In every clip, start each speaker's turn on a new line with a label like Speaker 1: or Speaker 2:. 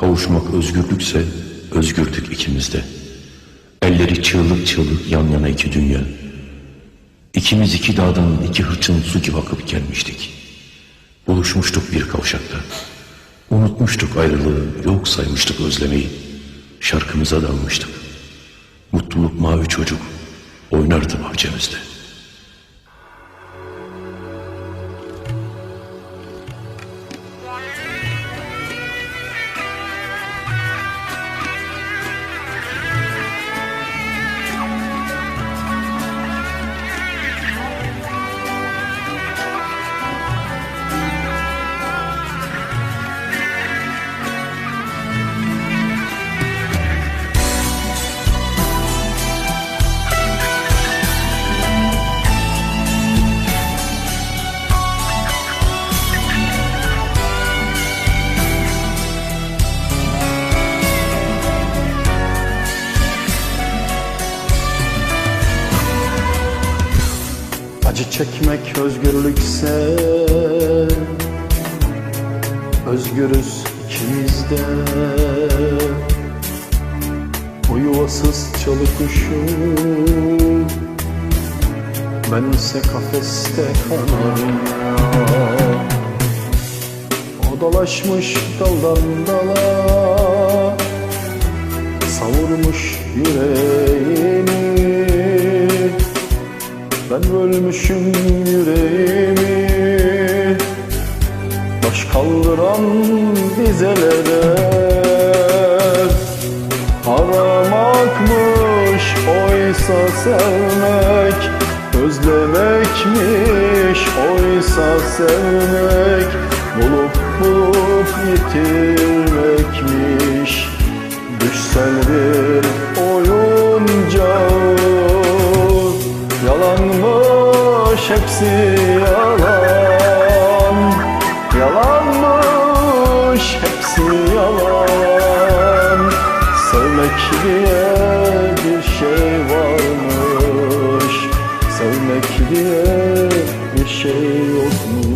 Speaker 1: Kavuşmak özgürlükse özgürdük ikimiz de. Elleri çığlık çığlık yan yana iki dünya. İkimiz iki dağdan iki hırçın su gibi akıp gelmiştik. Buluşmuştuk bir kavşakta. Unutmuştuk ayrılığı, yok saymıştık özlemeyi. Şarkımıza dalmıştık. Mutluluk mavi çocuk oynardı bahçemizde.
Speaker 2: Çekmek özgürlükse Özgürüz ikimiz de O yuvasız çalı kuşu Bense kafeste kanarım. O dolaşmış daldan dala Savurmuş yüreğimi ben bölmüşüm yüreğimi. Baş kaldıran dizelere Aramakmış oysa sevmek. Özlemekmiş oysa sevmek. Bulup bulup yitirmekmiş. Düşsel Yalanmış hepsi yalan. Yalanmış hepsi yalan. Sevmek diye bir şey varmış. Sevmek diye bir şey yokmuş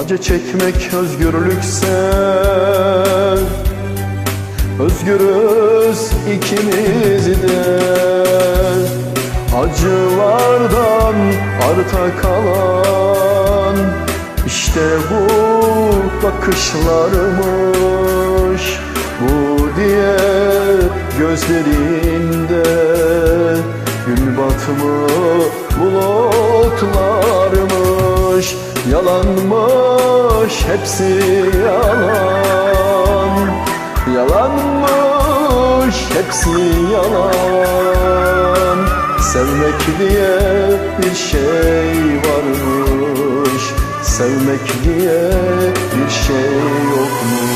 Speaker 2: Acı çekmek özgürlükse Özgürüz ikimiz de. Acılardan arta kalan işte bu bakışlarmış Bu diye gözlerinde Gün batımı bulutlarmış Yalanmış hepsi yalan. Yalanmış hepsi yalan. Sevmek diye bir şey varmış Sevmek diye bir şey yokmuş